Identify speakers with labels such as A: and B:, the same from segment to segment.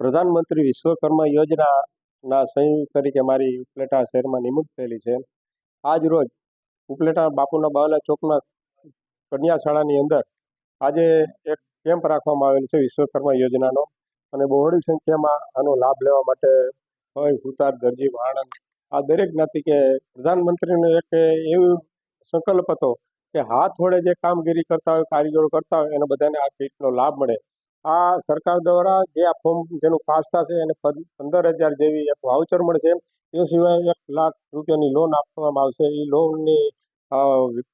A: પ્રધાનમંત્રી વિશ્વકર્મા યોજનાના સંયુક્ત તરીકે મારી ઉપલેટા શહેરમાં નિમણૂક થયેલી છે. આજ રોજ ઉપલેટા બાપુના બાવલા ચોકના કન્યા શાળાની અંદર આજે એક કેમ્પ રાખવામાં આવેલ છે વિશ્વકર્મા યોજનાનો અને બહોળી સંખ્યામાં આનો લાભ લેવા માટે હોય સુતાર દરજી વાણંદ આ દરેક જ્ઞાતિ કે પ્રધાનમંત્રીનો એક એવું સંકલ્પ હતો કે હાથ વડે જે કામગીરી કરતા હોય, કારીગરો કરતા હોય, એને બધાને આ કીટનો લાભ મળે. આ સરકાર દ્વારા જે આ ફોર્મ જેનું પાસ થશે એને પંદર હજાર જેવી એક વાઉચર મળશે. એ સિવાય એક લાખ રૂપિયાની લોન આપવામાં આવશે. એ લોનની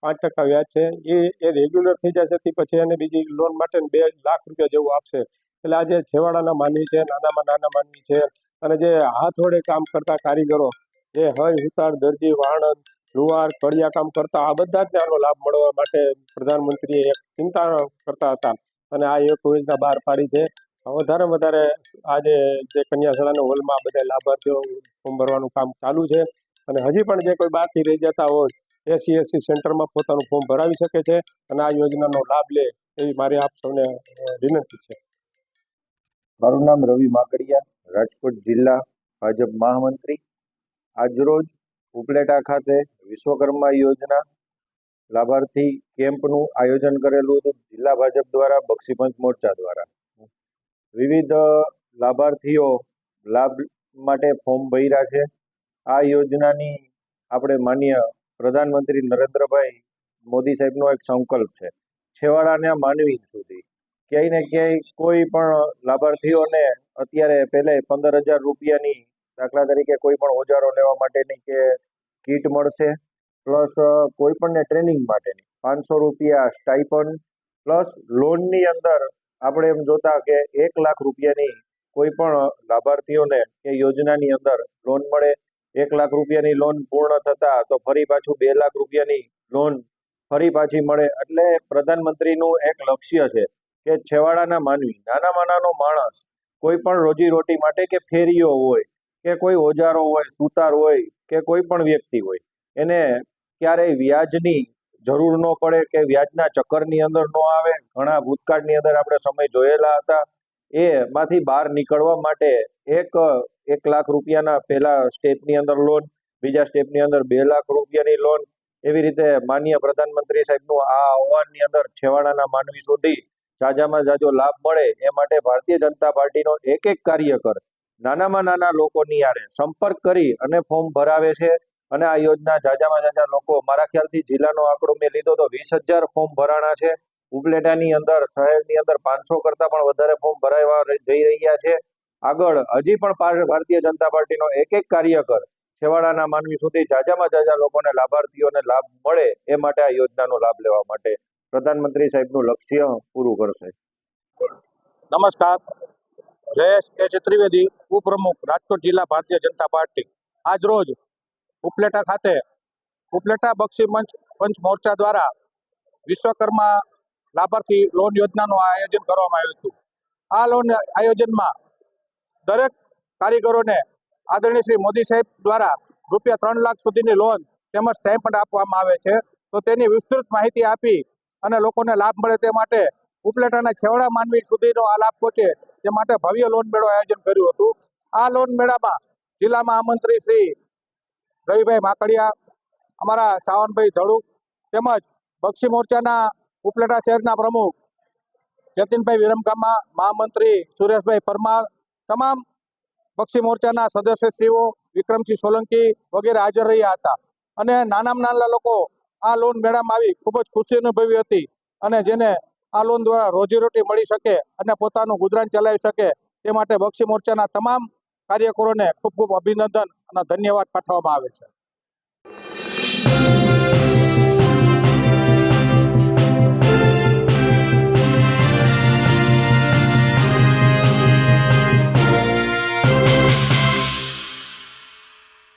A: પાંચ ટકા વ્યાજ છે. એ એ રેગ્યુલર થઈ જશે. તે પછી એને બીજી લોન માટે બે લાખ રૂપિયા જેવું આપશે. એટલે આજે છેવાડાના માનવી છે, નાનામાં નાના માનવી છે, અને જે હાથ વડે કામ કરતા કારીગરો, જે હય હુતાળ, દરજી, વાણંદ લુહાર કડિયા કામ કરતા, આ બધા જ આનો લાભ મળવા માટે પ્રધાનમંત્રીએ એક ચિંતા કરતા હતા. અને આ એક યોજના બહાર પાડી છે. વધારે વધારે આજે જે કન્યા શાળાના હોલમાં બધા લાભાર્થીઓ ફોર્મ ભરવાનું કામ ચાલુ છે. અને હજી પણ જે કોઈ બાકી રહી જતા હોય એસસી એસસી સેન્ટરમાં પોતાનું ફોર્મ ભરાવી શકે છે અને આ યોજનાનો લાભ લે એવી મારી આપ સૌને વિનંતી છે.
B: મારું નામ રવિ માકડિયા રાજકોટ જિલ્લા ભાજપ મહામંત્રી. આજરોજ ઉપલેટા ખાતે વિશ્વકર્મા યોજના લાભાર્થી કેમ્પનું આયોજન કરેલું હતું. જિલ્લા ભાજપ દ્વારા બક્ષીપંચ મોરચા દ્વારા. વિવિધ લાભાર્થીઓ લાભ માટે ફોર્મ ભર્યા છે. આ યોજનાની આપણે માન્ય પ્રધાનમંત્રી નરેન્દ્રભાઈ મોદી સાહેબનો એક સંકલ્પ છે. છેવાડાને માનવી સુધી. ક્યાંય ને ક્યાંય કોઈ પણ લાભાર્થીઓને અત્યારે પહેલે પંદર હજાર રૂપિયાની દાખલા તરીકે કોઈ પણ ઓજારો લેવા માટેની કે કીટ મળશે. પ્લસ કોઈ પણને ટ્રેનિંગ માટેની. પાંચસો રૂપિયા સ્ટાઇપન્ડ પ્લસ લોનની અંદર આપણે એમ જોતા કે એક લાખ રૂપિયાની કોઈ પણ લાભાર્થીઓને એ યોજનાની અંદર લોન મળે. એક લાખ રૂપિયાની લોન પૂર્ણ થતા તો ફરી પાછું બે લાખ રૂપિયાની લોન ફરી પાછી મળે. એટલે પ્રધાનમંત્રીનું એક લક્ષ્ય છે કે છેવાડાના માનવી, નાનામાં નાનો માણસ કોઈ પણ રોજીરોટી માટે કે ફેરીઓ હોય, કે કોઈ ઓજારો હોય, સુતાર હોય, કે કોઈ પણ વ્યક્તિ હોય, એને ક્યારેય વ્યાજની જરૂર ન પડે કે વ્યાજના ચક્કરની અંદર ન આવે. ઘણા ભૂતકાળની અંદર આપણે સમય જોયેલા હતા. એમાંથી બહાર નીકળવા માટે એક એક લાખ રૂપિયાના પહેલા સ્ટેપની અંદર લોન, બીજા સ્ટેપની અંદર બે લાખ રૂપિયાની લોન એવી રીતે માન્ય પ્રધાનમંત્રી સાહેબનું આ આહવાનની અંદર છેવાડાના માનવી સુધી જાજામાં જાજો લાભ મળે એ માટે ભારતીય જનતા પાર્ટીનો એક એક કાર્યકર નાનામાં નાના લોકોની યારે સંપર્ક કરી અને ફોર્મ ભરાવે છે. અને આ યોજના જાજામાં જાજા લોકો, મારા ખ્યાલથી જિલ્લાનો આંકડો મેં લીધો તો વીસ હજાર ફોર્મ ભરાણા છે. ઉપલેટાની અંદર, શહેરની અંદર પાંચસો કરતા પણ વધારે ફોર્મ ભરાવા જઈ રહ્યા છે. આગળ, હજી પણ ભારતીય જનતા પાર્ટીનો એક એક કાર્યકર છેવાડાના માનવી સુધી જાજામાં જાજા લોકોને લાભાર્થીઓને લાભ મળે એ માટે આ યોજનાનો લાભ લેવા માટે પ્રધાનમંત્રી સાહેબનું લક્ષ્ય પૂરું કરશે.
C: નમસ્કાર. જયેશ કે ચતુર્વેદી, ઉપપ્રમુખ રાજકોટ જિલ્લા ભારતીય જનતા પાર્ટી. આજ રોજ ઉપલેટા ખાતે ઉપલેટા બક્ષી મંચ પંચ મોરચા દ્વારા વિશ્વકર્મા લાભાર્થી લોન યોજનાનું આયોજન કરવામાં આવ્યું હતું. આ લોન આયોજનમાં દરેક કારીગરોને આદરણીય શ્રી મોદી સાહેબ દ્વારા રૂપિયા ત્રણ લાખ સુધીની લોન તેમજ સ્ટાઇપન્ડ આપવામાં આવે છે. તો તેની વિસ્તૃત માહિતી આપી અને લોકોને લાભ મળે તે માટે ઉપલેટાના છેવાડા માનવી સુધીનો આ લાભ પહોંચે તે માટે ભવ્ય લોન મેળો આયોજન કર્યું હતું. આ લોન મેળામાં જિલ્લામાં આમંત્રી શ્રી રવિભાઈ માકડિયા, અમારા સાવનભાઈ ધડુક તેમજ બક્ષી મોરચાના ઉપલેટા શહેરના પ્રમુખ, જતીનભાઈ વિરમગામા, મહામંત્રી સુરેશભાઈ પરમાર, તમામ બક્ષી મોરચાના સદસ્યશ્રીઓ વિક્રમસિંહ સોલંકી વગેરે હાજર રહ્યા હતા. અને નાનામાં નાના લોકો આ લોન મેળામાં આવી ખૂબ જ ખુશી અનુભવી હતી અને જેને આ લોન દ્વારા રોજીરોટી મળી શકે અને પોતાનું ગુજરાન ચલાવી શકે તે માટે બક્ષી મોરચાના તમામ કાર્યકરોને ખૂબ ખૂબ અભિનંદન અને ધન્યવાદ પાઠવવામાં આવે છે.